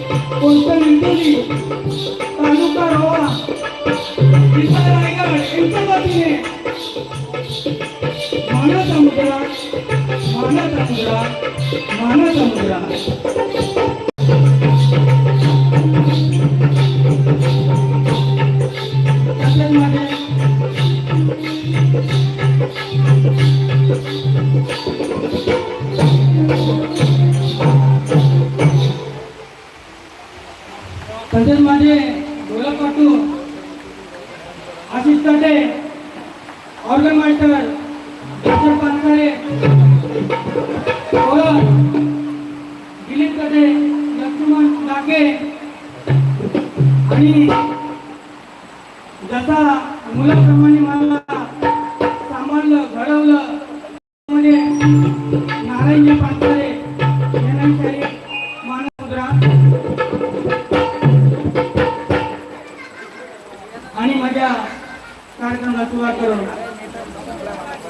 Post निंदोली तालुका रोहा जिल्हा रायगड यांच्या वतीने ऑर्गन मास्टर डॉक्टर पानकरे ढोलक दिलीप कदे लक्ष्मण डाके आणि जसा मुलाप्रमाणे मला सांभाळलं घडवलं म्हणजे नारायण पानकरे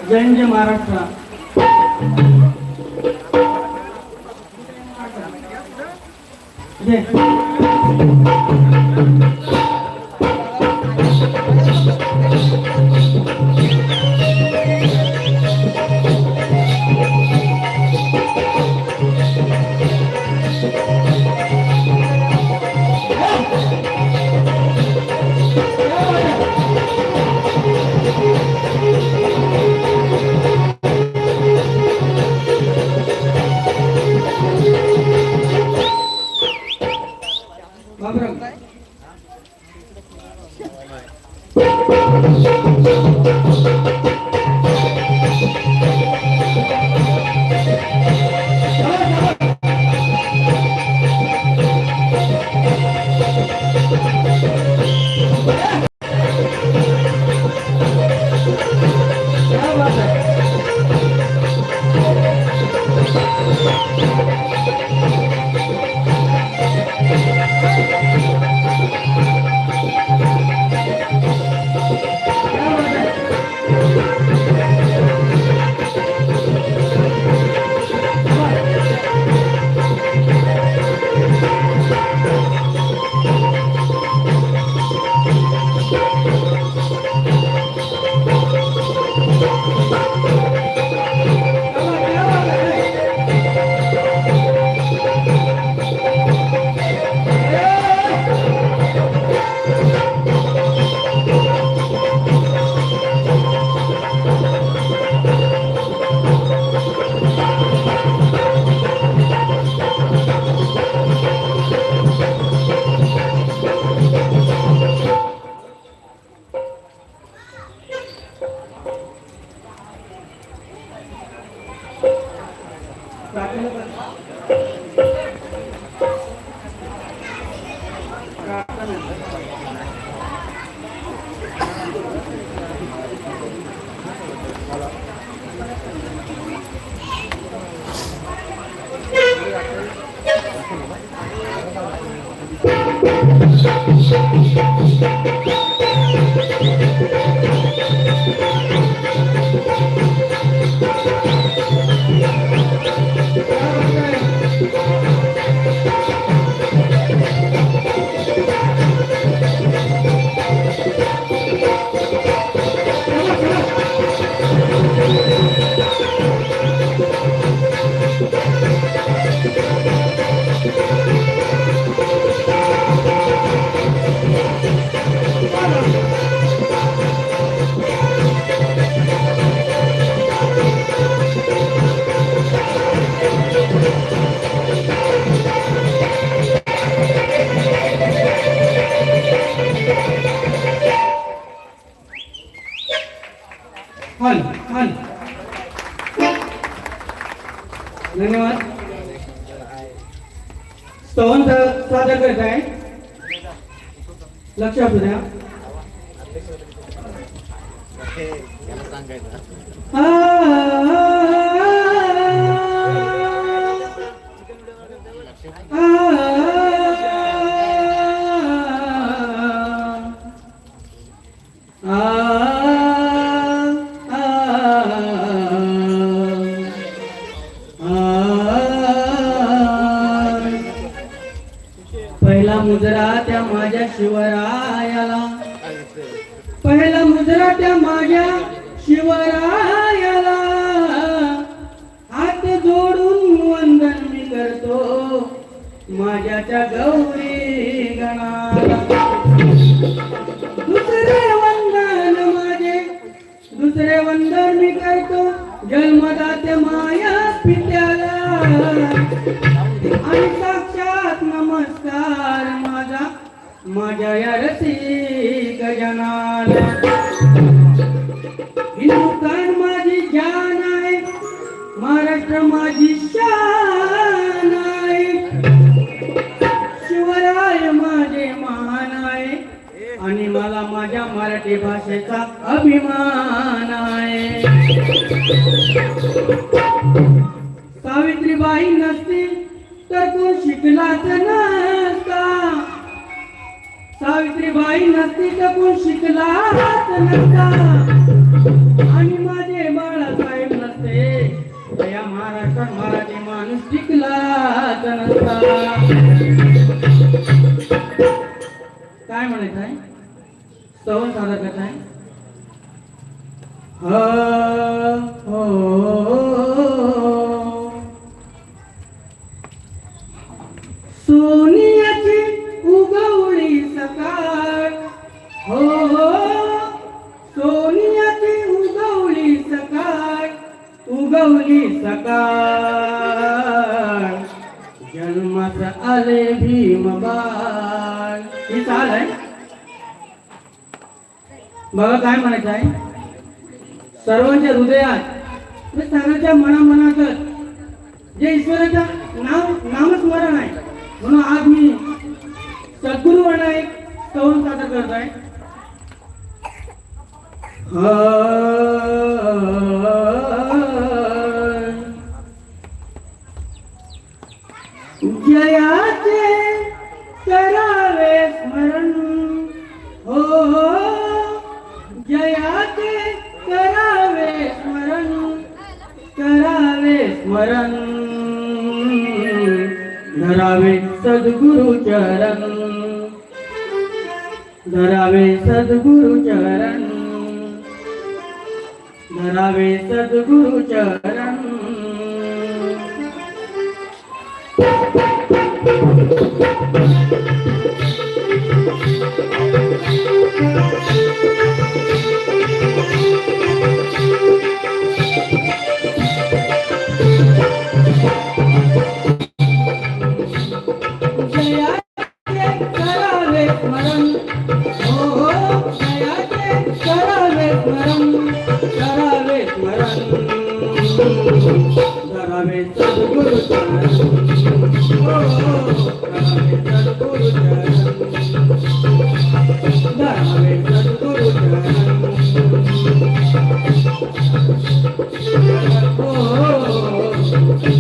जय जय महाराष्ट्र. जय क्या लक्ष द्या आ, જય રસિક જનાલા सावित्रीबाई नसती तर कोण शिकलाच नसता आणि माझे बाळासाहेब नसते. या महाराष्ट्रात मराठी माणूस शिकलाच नसता काय म्हणत आहे? सवन साधा करत आहे ह, उगवली सकाळ जन्मात आले भीम बाळ ही चाल आहे. बघा काय म्हणायचं आहे? सर्वांच्या हृदयात म्हणजे सर्वांच्या मनामनात जे ईश्वराच्या नाव नामस्मरण आहे म्हणून आज मी सद्गुरु म्हणा एक सवन सादर करत आहे. हा. जयाचे करावे स्मरण. हो हो जयाचे करावे स्मरण. करावे स्मरण. धरावे सद्गुरु चरण. धरावे सद्गुरु चरण. धरावे सद्गुरु चरण. जयाचे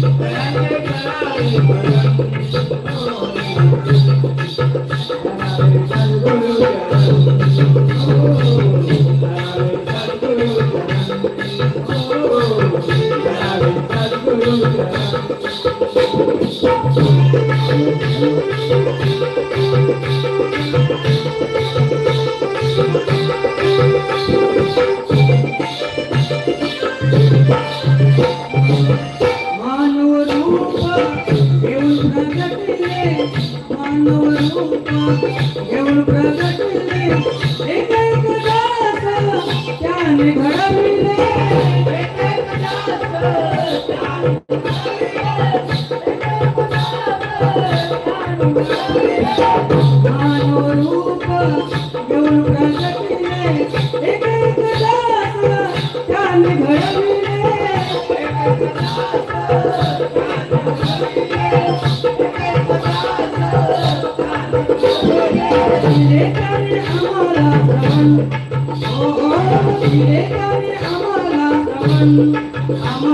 जयाचे करावे घडविले. Oh,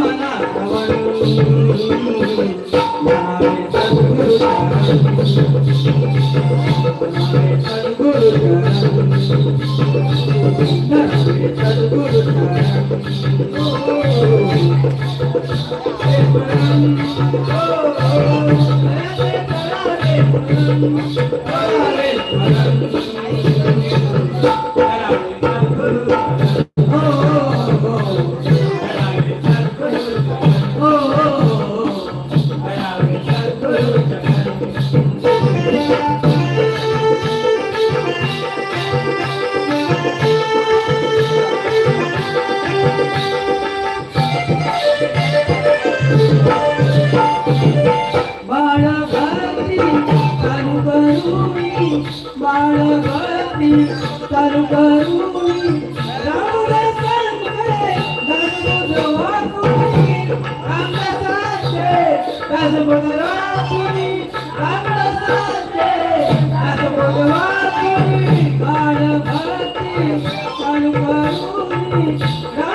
Oh,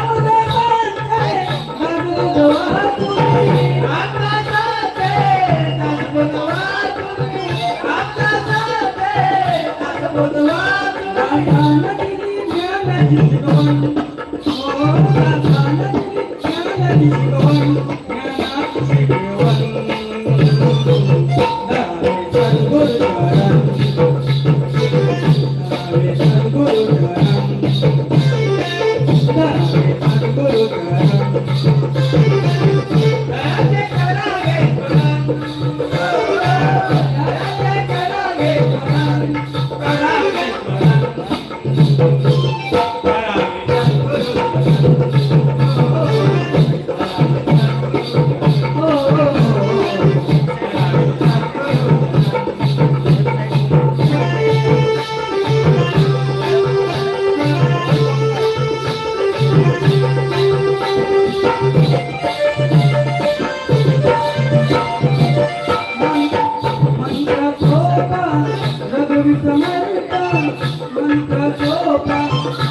Santa Sopa.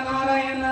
Narayana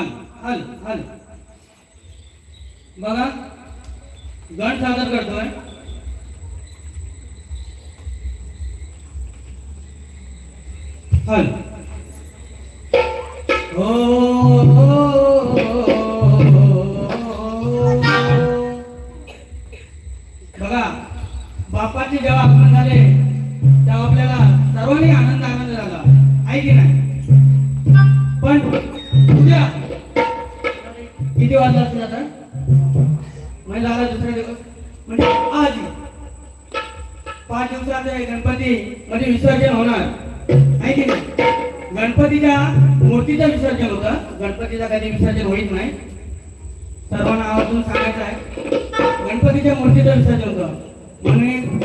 आलं आलं आलं सादर हल। पाच दिवसात गणपती. मध्ये विसर्जन होणार. आहे की नाही? गणपतीच्या मूर्तीचं विसर्जन होतं. गणपतीचा कधी विसर्जन होईत नाही. सर्वांना आवर्जून सांगायचं आहे. गणपतीच्या मूर्तीचं विसर्जन होतं. म्हणून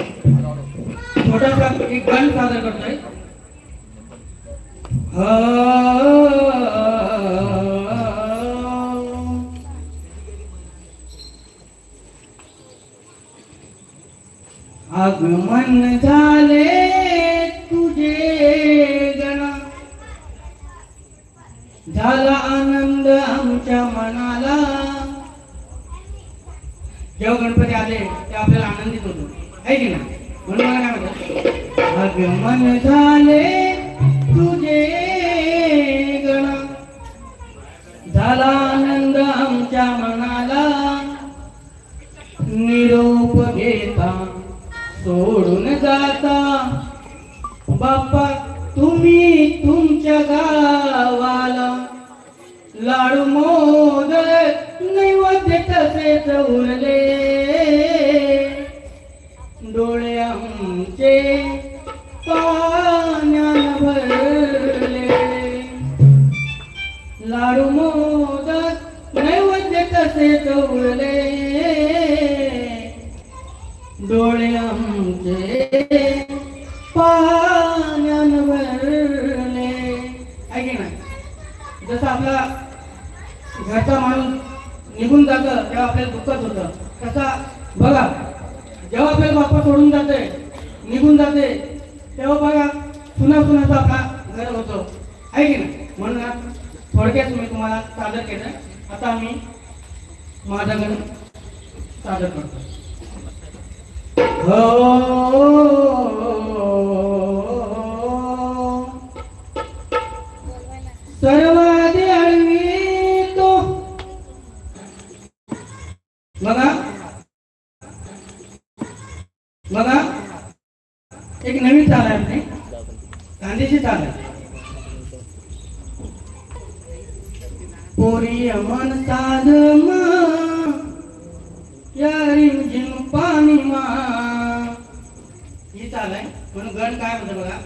छोटासा एक गण सादर करतोय. हा. आगमन झाले तुझे गणा। झाला आनंद आमच्या मनाला। जेव्हा गणपती आले तेव्हा आपल्याला आनंदित होतो. आहे की ना म्हणून मला काय म्हणतात? आगमन झाले तुझे गणा। झाला आनंद आमच्या मनाला। निरोप घेता सोडून जाता. बाप्पा तुम्ही तुमच्या गावाला लाडू मोद नैवेद्य तसे तेव्हा बघा पुन्हा पुन्हाचं आपला घर होतो. आहे की नाही? म्हणून थोडक्यात मी तुम्हाला सादर केलं. आता आम्ही माझा गण सादर करतो. हो सर्वाधी तो. बघा. बघा. कोणी नवीन चाल आहे आपली गांधीची चाल पोरी अमन साध मा या पाणी मा. ही चाल आहे. म्हणून गण काय म्हणतो बघा?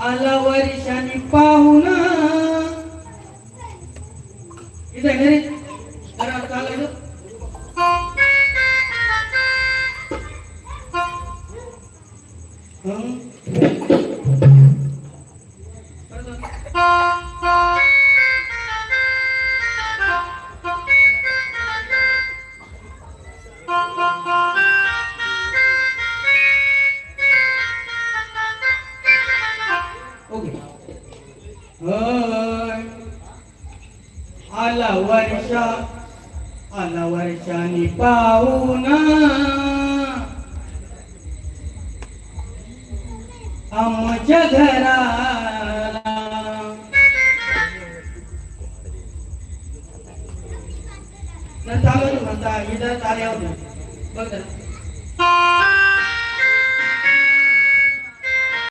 आला वर्षाने पाहुणा. इथे घरी चालू वर्षा आला वर्षाने पाहुणा